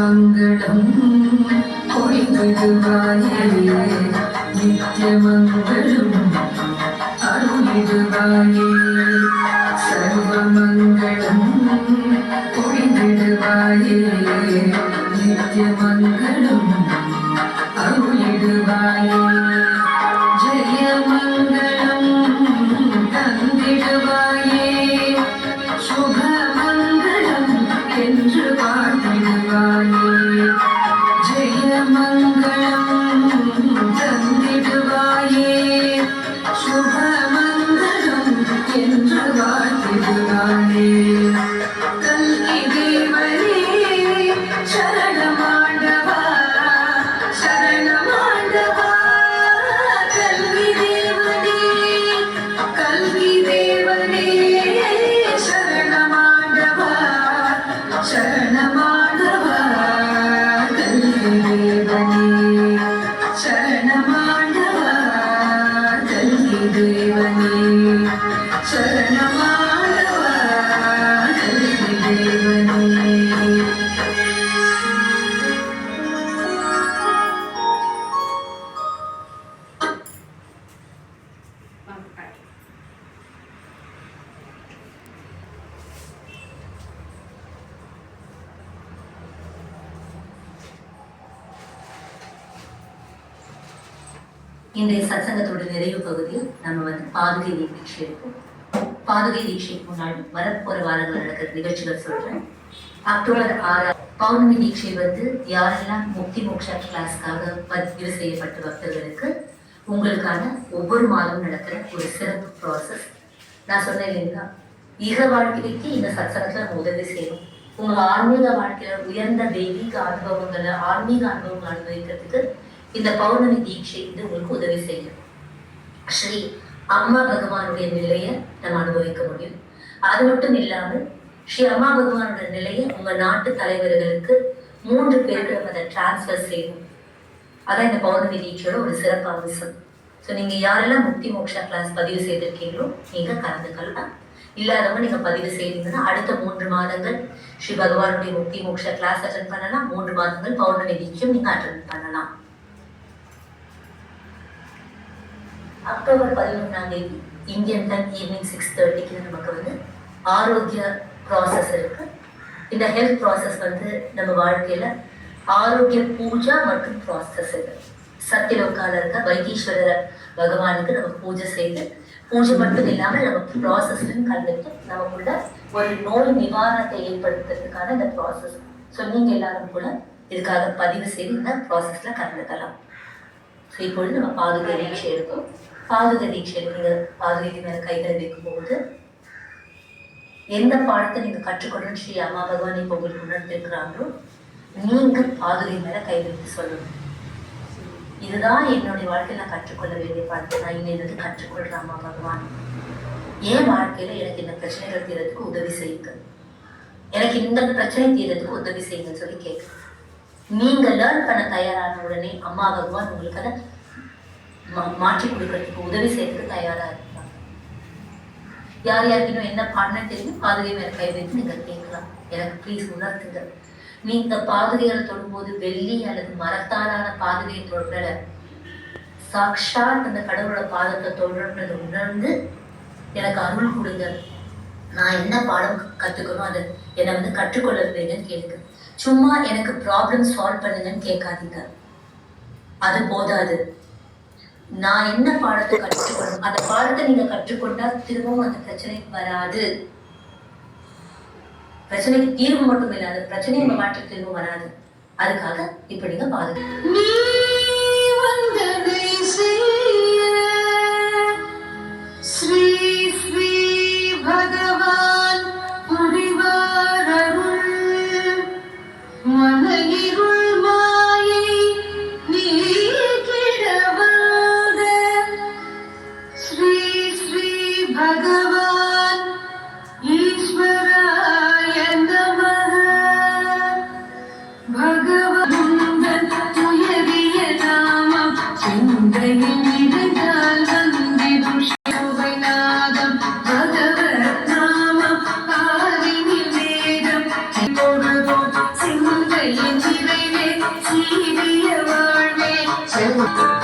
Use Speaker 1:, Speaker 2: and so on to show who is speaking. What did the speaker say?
Speaker 1: നിത്യമംഗളം കൊടുതുവായേ നിത്യമംഗളം അരുളിടുവായേ സർവമംഗ Thank you.
Speaker 2: இன்றைய சத்சங்கத்தோட நிறைவு பகுதியில் நம்ம வந்து பாதுகை தீட்சை இருக்கும் பாதுகை தீட்சைக்கு முன்னால் வரப்போற வாரங்கள் நடக்கிற நிகழ்ச்சிகள் சொல்றேன். அக்டோபர் ஆறு பௌர்ணமி தீட்சை வந்து யாரெல்லாம் முக்தி மோக்ஷா கிளாஸ்க்காக பதிவு செய்யப்பட்ட பக்தர்களுக்கு உங்களுக்கான ஒவ்வொரு மாதமும் நடக்கிற ஒரு சிறப்பு ப்ராசஸ் நான் சொன்னேன் இல்லைங்களா? இக வாழ்க்கைக்கு இந்த சத்சங்கத்தில் நம்ம உதவி செய்யணும். உங்க ஆன்மீக வாழ்க்கையில உயர்ந்த தெய்வீக அனுபவங்களை ஆன்மீக அனுபவங்களை அனுபவிக்கிறதுக்கு இந்த பௌர்ணமி தீட்சை இது உங்களுக்கு உதவி செய்யும். ஸ்ரீ அம்மா பகவானுடைய நிலையை நம்ம அனுபவிக்க முடியும். அது மட்டும் இல்லாமல் ஸ்ரீ அம்மா பகவானுடைய நிலையை உங்க நாட்டு தலைவர்களுக்கு மூன்று பேருக்கு நம்ம அதை டிரான்ஸ்ஃபர் செய்யணும் அதான் இந்த பௌர்ணமி தீட்சையோட ஒரு சிறப்பு அம்சம். ஸோ நீங்க யாரெல்லாம் முக்தி மோக்ஷா கிளாஸ் பதிவு செய்திருக்கீங்களோ நீங்க கலந்துக்கலாம் இல்லாதவங்க நீங்க பதிவு செய்தீங்கன்னா அடுத்த மூன்று மாதங்கள் ஸ்ரீ பகவானுடைய முக்தி மோக்ஷா கிளாஸ் அட்டன் பண்ணலாம். மூன்று மாதங்கள் பௌர்ணமி தீட்சையும் நீங்க அட்டன் பண்ணலாம். அக்டோபர் பதினொன்றாம் தேதி இந்தியன் டைம் ஈவினிங் சிக்ஸ் தேர்ட்டிக்கு நமக்கு வந்து ஆரோக்கிய ப்ராசஸ் இருக்கு. இந்த ஹெல்த் ப்ராசஸ் வந்து நம்ம வாழ்க்கையில ஆரோக்கிய பூஜா மற்றும் ப்ராசஸ் இது. சத்தியலோக்கால இருக்க வைத்தீஸ்வரர் பகவானுக்கு நம்ம பூஜை செய்து பூஜை மட்டும் இல்லாமல் நம்ம ப்ராசஸ்லையும் கலந்துட்டு நமக்குள்ள ஒரு நோய் நிவாரணத்தை ஏற்படுத்துறதுக்கான இந்த ப்ராசஸ் ஸோ நீங்கள் எல்லாரும் கூட இதுக்காக பதிவு செய்து இந்த ப்ராசஸ்ல கலந்துக்கலாம். ஸோ இப்பொழுது நம்ம பாதுகாப்பு தீட்சை எடுக்கும் பாதுகை தீட்சையில் நீங்கள் பாதுகைக்கு மேல கைகளை வைக்கும்போது எந்த பாடத்தை நீங்க கற்றுக்கொள்ளணும் ஸ்ரீ அம்மா பகவான் இப்போ உங்களுக்கு உணர்ந்திருக்கிறாங்களோ நீங்க பாதுகை மேல கை வைத்து சொல்லணும். இதுதான் என்னுடைய வாழ்க்கையில நான் கற்றுக்கொள்ள வேண்டிய பாடத்தை. நான் இன்னிலிருந்து கற்றுக்கொள்றேன் அம்மா பகவான்? என் வாழ்க்கையில எனக்கு இந்த பிரச்சனைகள் தீரத்துக்கு உதவி செய்யுங்க. எனக்கு இந்த பிரச்சனை தீரத்துக்கு உதவி செய்யுங்கன்னு சொல்லி கேட்க நீங்க லேர்ன் பண்ண தயாரான உடனே அம்மா பகவான் உங்களுக்கு அதை மாற்றி கொடுக்கறதுக்கு உதவி செய்யறதுக்கு தயாரா இருப்பாங்க யார் யாருக்கு இன்னும் என்ன பண்ண தெரியும் பாதுகை எனக்கு கை வைத்து நீங்க கேட்கலாம். எனக்கு ப்ளீஸ் உணர்த்துங்க. நீ இந்த பாதுகைகளை தொடும்போது வெள்ளி அல்லது மரத்தாலான பாதுகையை தொடுற சாக்ஷாத் அந்த கடவுளோட பாதத்தை தொடுறதை உணர்ந்து எனக்கு அருள் கொடுங்க. நான் என்ன பாடம் கத்துக்கணும் அதை என்னை வந்து கற்றுக்கொள்ள வைங்கன்னு கேளுங்க. சும்மா எனக்கு ப்ராப்ளம் சால்வ் பண்ணுங்கன்னு கேட்காதீங்க. அது போதாது. நான் என்ன பாடத்தை கற்றுக்கொள்ளணும் அந்த பாடத்தை நீங்க கற்றுக்கொண்டா திரும்பவும் அந்த பிரச்சனை வராது. பிரச்சனைக்கு தீர்வு மட்டும் இல்லாது பிரச்சனை உங்க மாற்ற வராது. அதுக்காக இப்ப நீங்க பாருங்க
Speaker 1: நிறைவே சீரிய வாழ்வே செல்வ